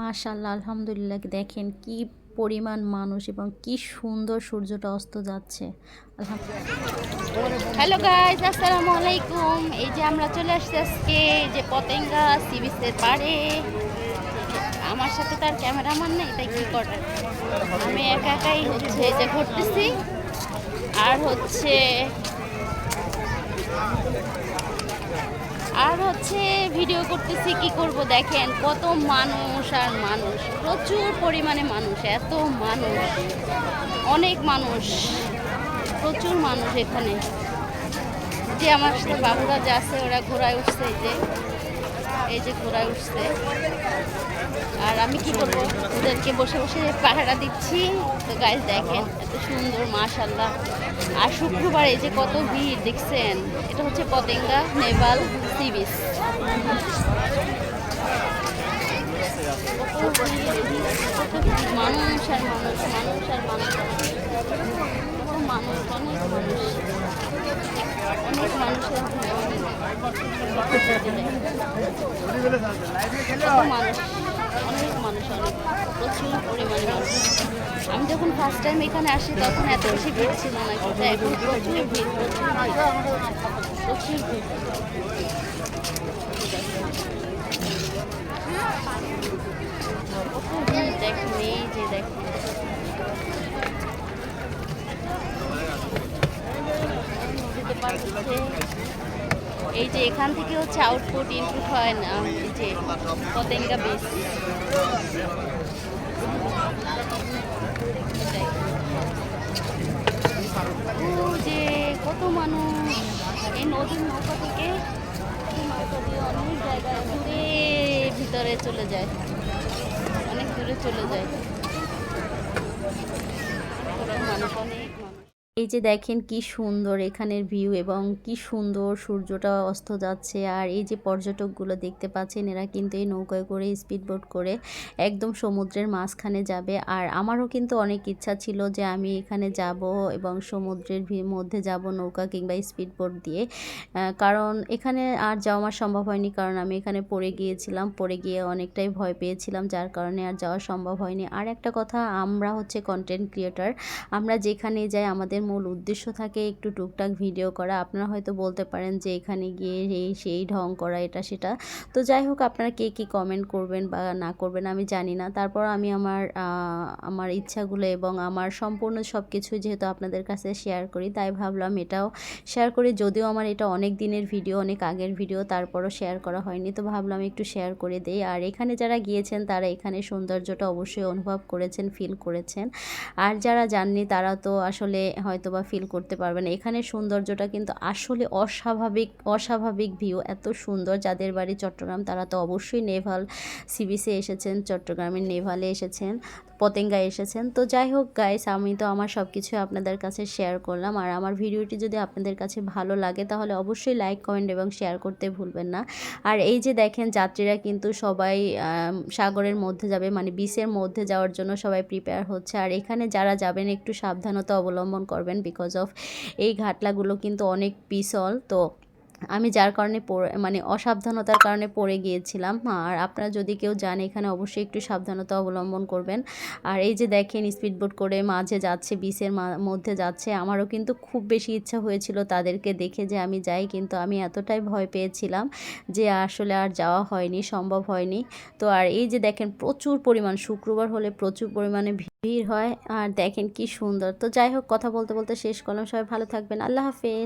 মাশাল্লাহ আলহামদুলিল্লাহ। দেখেন কি পরিমাণ মানুষ এবং কি সুন্দর সূর্যটা অস্ত যাচ্ছে। হ্যালো গাইজ আসসালামু আলাইকুম। এই যে আমরা চলে আসছি আজকে যে পতেঙ্গা সি বিচের পাড়ে। আমার সাথে তার ক্যামেরাম্যান নেই, তাই কী করে? আমি একা একাই হচ্ছে যে ঘুরতেছি। আর হচ্ছে আর হচ্ছে ভিডিও করতেছি, কি করব দেখেন, কত মানুষ আর মানুষ, প্রচুর পরিমাণে মানুষ, এত মানুষ, অনেক মানুষ, প্রচুর মানুষ এখানে। যে আমার সাথে বাবুরা যাচ্ছে ওরা ঘোরায় উঠছে যে। এই যে ঘোড়ায় উঠছে। আর আমি কি করব? ওদেরকে বসে বসে পাহারা দিচ্ছি। তো গাছ দেখেন, এত সুন্দর মাশাল্লাহ আর শুক্রবার, এই যে কত ভিড়, দেখছেন? এটা হচ্ছে পতেঙ্গা নেভাল সি বিচ। মানুষ আর মানুষ মানুষ আর মানুষ। মানুষ অনেক মানুষ। অনেক মানুষের মানুষ আমি যখন ফার্স্ট টাইম এখানে আসি, তখন এত বেশি ভিড় ছিল না, কিন্তু এখন প্রচুর ভিড়, প্রচুর প্রচুর ভিড়। ভিড় এই যে দেখেন এই যে এখান থেকে হচ্ছে আউটপুট ইনপুট হয় না, এই যে পতেঙ্গা বেস ও যে কত মানুষ, এই নদীর নৌকা থেকে অনেক জায়গায় দূরে ভিতরে চলে যায়, অনেক দূরে চলে যায় মানুষ অনেক মানুষ এই যে দেখেন কি সুন্দর এখানের ভিউ এবং কি সুন্দর সূর্যটা অস্ত যাচ্ছে। আর এই যে পর্যটকগুলো দেখতে পাচ্ছেন, এরা কিন্তু এই নৌকায় করে স্পিড বোট করে একদম সমুদ্রের মাঝখানে যাবে। আর আমারও কিন্তু অনেক ইচ্ছা ছিল যে আমি এখানে যাব এবং সমুদ্রের মধ্যে যাব নৌকা কিংবা স্পিড বোট দিয়ে কারণ এখানে আর যাওয়া সম্ভব হয়নি, কারণ আমি এখানে পড়ে গিয়েছিলাম। পড়ে গিয়ে অনেকটাই ভয় পেয়েছিলাম, যার কারণে আর যাওয়া সম্ভব হয়নি। আর একটা কথা, আমরা হচ্ছে কন্টেন্ট ক্রিয়েটার আমরা যেখানে যাই আমাদের মূল উদ্দেশ্য থাকে একটু টুকটাক ভিডিও করা। আপনারা হয়তো বলতে পারেন যে এখানে গিয়ে এই সেই ঢং করা, এটা, সেটা। তো যাই হোক, আপনারা কে কী কমেন্ট করবেন বা না করবেন আমি জানি না। তারপর আমি আমার আমার ইচ্ছাগুলো এবং আমার সম্পূর্ণ সব কিছু যেহেতু আপনাদের কাছে শেয়ার করি, তাই ভাবলাম এটাও শেয়ার করি। যদিও আমার এটা অনেক দিনের ভিডিও অনেক আগের ভিডিও তারপরও শেয়ার করা হয়নি। তো ভাবলাম একটু শেয়ার করে দেই। আর এখানে যারা গিয়েছেন, তারা এখানে সৌন্দর্যটা অবশ্যই অনুভব করেছেন ফিল করেছেন। আর যারা যাননি, তারা তো আসলে হয়তো বা ফিল করতে পারবেন। এখানে সৌন্দর্যটা কিন্তু আসলে অস্বাভাবিক অস্বাভাবিক ভিউ এত সুন্দর যাদের বাড়ি চট্টগ্রাম, তারা তো অবশ্যই নেভাল সিবিসে এসেছেন, চট্টগ্রামের নেভালে এসেছেন। পতেঙ্গায় এসেছেন। তো যাই হোক গাইস আমি তো আমার সব কিছু আপনাদের কাছে শেয়ার করলাম। আর আমার ভিডিওটি যদি আপনাদের কাছে ভালো লাগে, তাহলে অবশ্যই লাইক কমেন্ট এবং শেয়ার করতে ভুলবেন না। আর এই যে দেখেন, যাত্রীরা কিন্তু সবাই সাগরের মধ্যে যাবে মানে বিচের মধ্যে যাওয়ার জন্য সবাই প্রিপেয়ার হচ্ছে। আর এখানে যারা যাবেন, একটু সাবধানতা অবলম্বন করবেন বিকজ অফ এই ঘাটলাগুলো কিন্তু অনেক পিছল। তো আমি যার কারণে মানে অসাবধানতার কারণে পড়ে গিয়েছিলাম। আর আপনারা যদি কেউ যান এখানে অবশ্যই একটু সাবধানতা অবলম্বন করবেন। আর এই যে দেখেন স্পিডবোট করে মাঝে যাচ্ছে বিচের মা- মধ্যে যাচ্ছে। আমারও কিন্তু খুব বেশি ইচ্ছা হয়েছিল তাদেরকে দেখে যে আমি যাই, কিন্তু আমি এতটাই ভয় পেয়েছিলাম যে আসলে আর যাওয়া হয়নি, সম্ভব হয়নি। তো আর এই যে দেখেন, প্রচুর পরিমাণ, শুক্রবার হলে প্রচুর পরিমাণে ভিড় হয়। আর দেখেন কি সুন্দর। তো যাই হোক, কথা বলতে বলতে শেষ করলাম। সবাই ভালো থাকবেন। আল্লাহ হাফেজ।